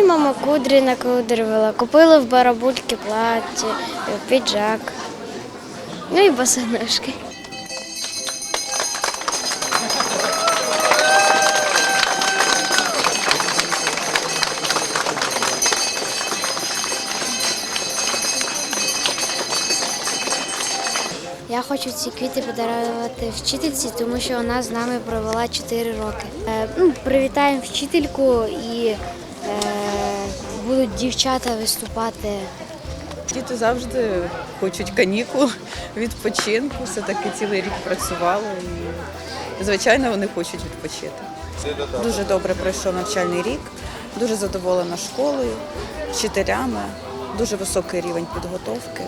Мені мама кудрі накудрювала, купила в барабульки плаття, піджак. Ну і босоножки. Я хочу ці квіти подарувати вчительці, тому що вона з нами провела 4 роки. Е, ну, привітаємо вчительку і е, будуть дівчата виступати. Діти завжди хочуть канікул, відпочинку. Все-таки цілий рік працювали і, звичайно, вони хочуть відпочити. Дуже добре пройшов навчальний рік, дуже задоволена школою, вчителями, дуже високий рівень підготовки.